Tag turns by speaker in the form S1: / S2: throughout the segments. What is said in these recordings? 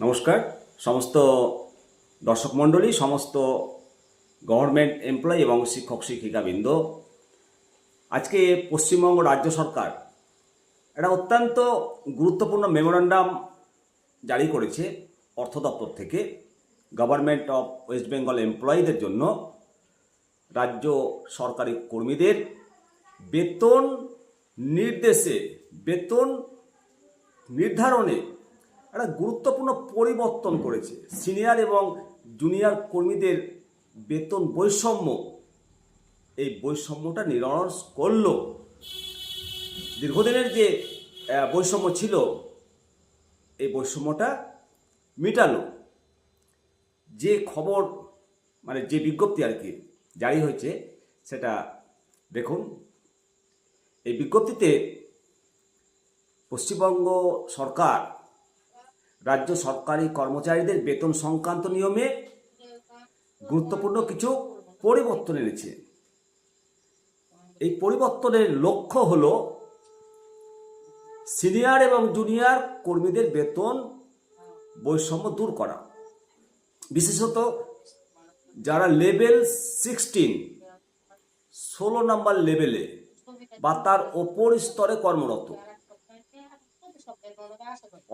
S1: নমস্কার। সমস্ত দর্শক মণ্ডলী, সমস্ত গভর্নমেন্ট এমপ্লয়ি এবং শিক্ষক, শিক্ষিকাবৃন্দ, আজকে পশ্চিমবঙ্গ রাজ্য সরকার একটা অত্যন্ত গুরুত্বপূর্ণ মেমোরান্ডাম জারি করেছে অর্থ দপ্তর থেকে গভর্নমেন্ট অফ ওয়েস্ট বেঙ্গল এমপ্লয়ীদের জন্য। রাজ্য সরকারি কর্মীদের বেতন নির্দেশে, বেতন নির্ধারণে একটা গুরুত্বপূর্ণ পরিবর্তন করেছে। সিনিয়র এবং জুনিয়র কর্মীদের বেতন বৈষম্য। এই বৈষম্যটা নিরসন করল। দীর্ঘদিনের যে বৈষম্য ছিল, এই বৈষম্যটা মিটালো। যে খবর মানে যে বিজ্ঞপ্তি আর কি জারি হয়েছে, সেটা দেখুন। এই বিজ্ঞপ্তিতে পশ্চিমবঙ্গ সরকার রাজ্য সরকারি কর্মচারীদের বেতন সংক্রান্ত নিয়মে গুরুত্বপূর্ণ কিছু পরিবর্তন এনেছে। এই পরিবর্তনের লক্ষ্য হল সিনিয়র এবং জুনিয়র কর্মীদের বেতন বৈষম্য দূর করা। বিশেষত যারা লেভেল সিক্সটিন, ষোলো নম্বর লেভেলে বা তার ওপর স্তরে কর্মরত।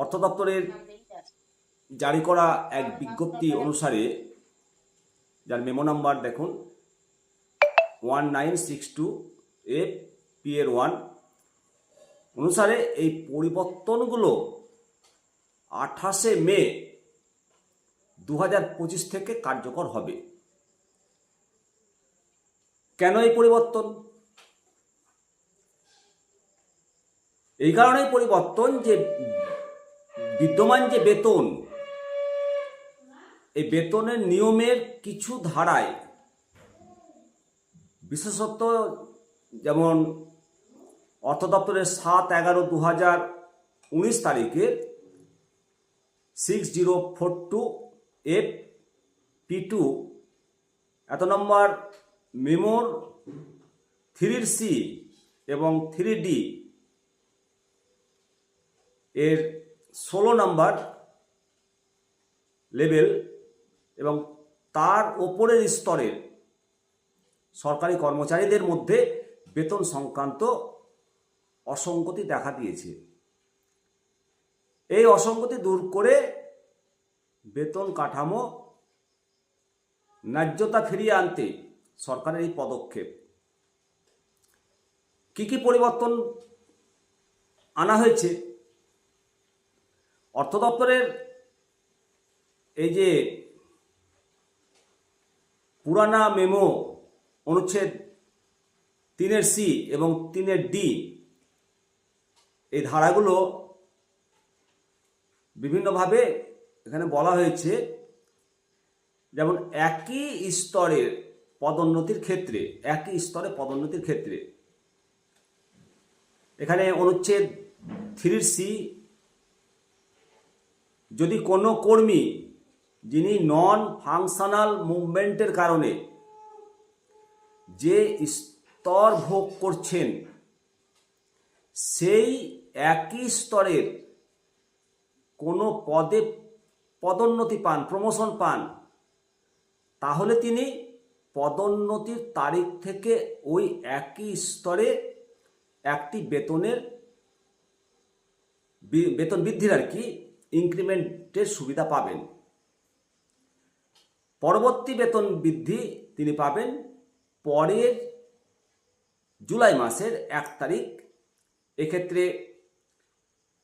S1: অর্থ দপ্তরের জারি করা এক বিজ্ঞপ্তি অনুসারে, যার মেমো নাম্বার দেখুন one nine six two A P এর ওয়ান অনুসারে এই পরিবর্তনগুলো আঠাশে মে দু হাজার পঁচিশ থেকে কার্যকর হবে। কেন এই পরিবর্তন? এই কারণেই পরিবর্তন যে বিদ্যমান যে বেতন, এই বেতনের নিয়মের কিছু ধারায় বিশেষত যেমন অর্থ দপ্তরের সাত এগারো দু হাজার উনিশ তারিখে six zero four two F P two এত নম্বর মেমোর থ্রির সি এবং থ্রি ডি এর ষোলো নাম্বার লেভেল এবং তার ওপরের স্তরের সরকারি কর্মচারীদের মধ্যে বেতন সংক্রান্ত অসঙ্গতি দেখা দিয়েছে। এই অসঙ্গতি দূর করে বেতন কাঠামো ন্যায্যতা ফিরিয়ে আনতে সরকারের এই পদক্ষেপ। কি কি পরিবর্তন আনা হয়েছে? অর্থ দপ্তরের এই যে পুরানা মেমো অনুচ্ছেদ তিনের সি এবং তিনের ডি, এই ধারাগুলো বিভিন্নভাবে এখানে বলা হয়েছে, যেমন একই স্তরের পদোন্নতির ক্ষেত্রে, একই স্তরে পদোন্নতির ক্ষেত্রে। এখানে অনুচ্ছেদ থ্রির সি যদি কোনো কর্মী যিনি নন ফাংশনাল মুভমেন্টের কারণে যে স্তর ভোগ করছেন, সেই একই স্তরের কোনো পদে পদোন্নতি পান প্রমোশন পান, তাহলে তিনি পদোন্নতির তারিখ থেকে ওই একই স্তরে একটি বেতনের বেতন বৃদ্ধির আর কি ইনক্রিমেন্টের সুবিধা পাবেন। পরবর্তী বেতন বৃদ্ধি তিনি পাবেন পরের জুলাই মাসের এক তারিখ। এক্ষেত্রে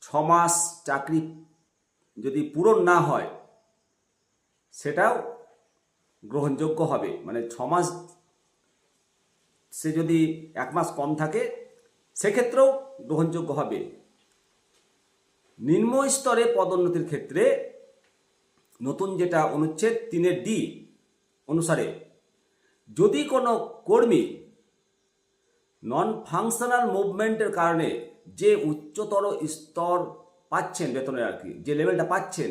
S1: ছ মাস চাকরি যদি পূরণ না হয়, সেটাও গ্রহণযোগ্য হবে। মানে ছ মাস সে যদি এক মাস কম থাকে, সেক্ষেত্রেও গ্রহণযোগ্য হবে। নিম্ন স্তরে পদোন্নতির ক্ষেত্রে নতুন যেটা অনুচ্ছেদ তিনের ডি অনুসারে, যদি কোনো কর্মী নন ফাংশনাল মুভমেন্টের কারণে যে উচ্চতর স্তর পাচ্ছেন বেতনের আর কি, যে লেভেলটা পাচ্ছেন,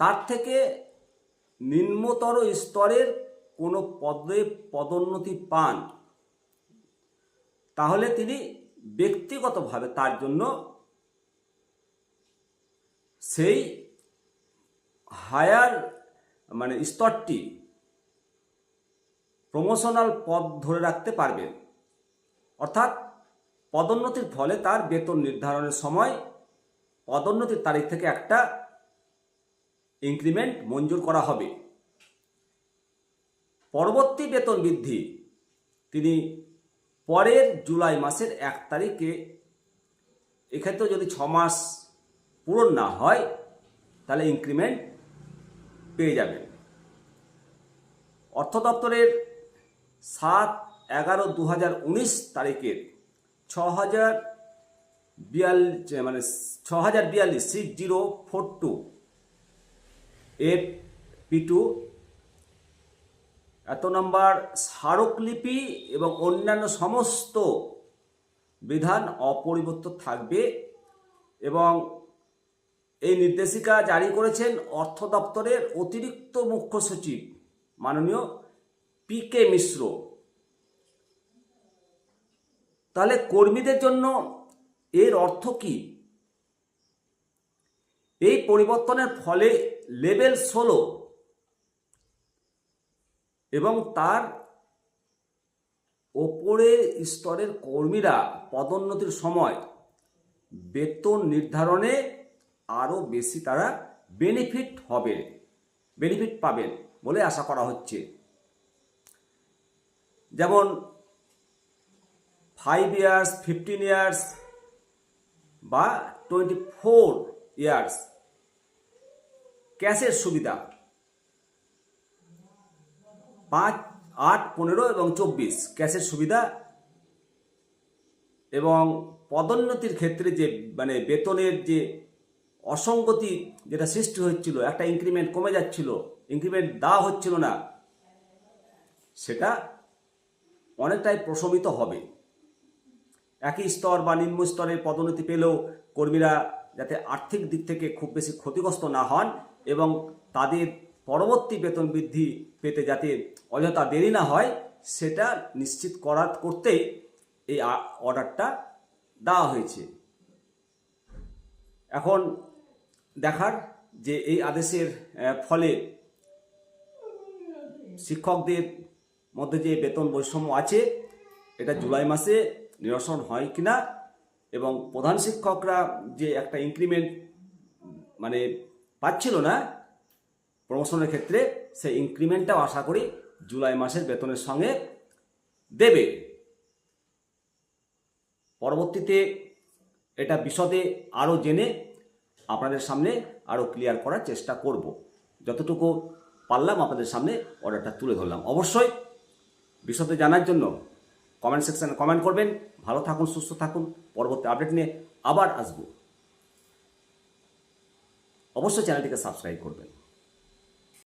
S1: তার থেকে নিম্নতর স্তরের কোনো পদে পদোন্নতি পান, তাহলে তিনি ব্যক্তিগতভাবে তার জন্য সেই হায়ার মানে স্তরটি প্রমোশনাল পদ ধরে রাখতে পারবেন অর্থাৎ পদোন্নতির ফলে তার বেতন নির্ধারণের সময় পদোন্নতির তারিখ থেকে একটা ইনক্রিমেন্ট মঞ্জুর করা হবে। পরবর্তী বেতন বৃদ্ধি, তিনি পরের জুলাই মাসের এক তারিখে, এক্ষেত্রে যদি ছ মাস পূরণ না হয়, তাহলে ইনক্রিমেন্ট পেয়ে যাবেন। অর্থ দপ্তরের সাত এগারো দু তারিখের ছ হাজার বিয়াল্লিশ মানে ছ হাজার বিয়াল্লিশ six zero four two F P two এত নম্বর স্মারকলিপি এবং অন্যান্য সমস্ত বিধান অপরিবর্তিত থাকবে এবং এই নির্দেশিকা জারি করেছেন অর্থ দপ্তরের অতিরিক্ত মুখ্য সচিব, মাননীয় পি কে মিশ্র। তাহলে কর্মীদের জন্য এর অর্থ কি? এই পরিবর্তনের ফলে লেভেল ষোলো এবং তার ওপরের স্তরের কর্মীরা পদোন্নতির সময় বেতন নির্ধারণে আরও বেশি তারা বেনিফিট হবে বেনিফিট পাবেন বলে আশা করা হচ্ছে। যেমন ফাইভ ইয়ার্স ফিফটিন ইয়ার্স বা টোয়েন্টি ফোর ইয়ার্স ক্যাশের সুবিধা পাঁচ আট, পনেরো এবং চব্বিশ ক্যাশের সুবিধা এবং পদোন্নতির ক্ষেত্রে যে মানে বেতনের যে অসঙ্গতি যেটা সৃষ্টি হচ্ছিল, একটা ইনক্রিমেন্ট কমে যাচ্ছিল ইনক্রিমেন্ট দেওয়া হচ্ছিল না, সেটা অনেকটাই প্রশমিত হবে। একই স্তর বা নিম্ন স্তরের পদোন্নতি পেলেও কর্মীরা যাতে আর্থিক দিক থেকে খুব বেশি ক্ষতিগ্রস্ত না হন এবং তাদের পরবর্তী বেতন বৃদ্ধি পেতে যাতে অযথা দেরি না হয়, সেটা নিশ্চিত করার করতেই এই অর্ডারটা দেওয়া হয়েছে। এখন দেখার যে এই আদেশের ফলে শিক্ষকদের মধ্যে যে বেতন বৈষম্য আছে, এটা জুলাই মাসে নিরসন হয় কিনা এবং প্রধান শিক্ষকরা যে একটা ইনক্রিমেন্ট মানে পাচ্ছিল না প্রমোশনের ক্ষেত্রে, সেই ইনক্রিমেন্টটাও আশা করি জুলাই মাসের বেতনের সঙ্গে দেবে। পরবর্তীতে এটা বিশদে আরও জেনে আপনাদের সামনে আরও ক্লিয়ার করার চেষ্টা করব। যতটুকু পারলাম আপনাদের সামনে অর্ডারটা তুলে ধরলাম। অবশ্যই বিশদে জানার জন্য কমেন্ট সেকশানে কমেন্ট করবেন। ভালো থাকুন, সুস্থ থাকুন। পরবর্তী আপডেট নিয়ে আবার আসব। অবশ্যই চ্যানেলটিকে সাবস্ক্রাইব করবেন।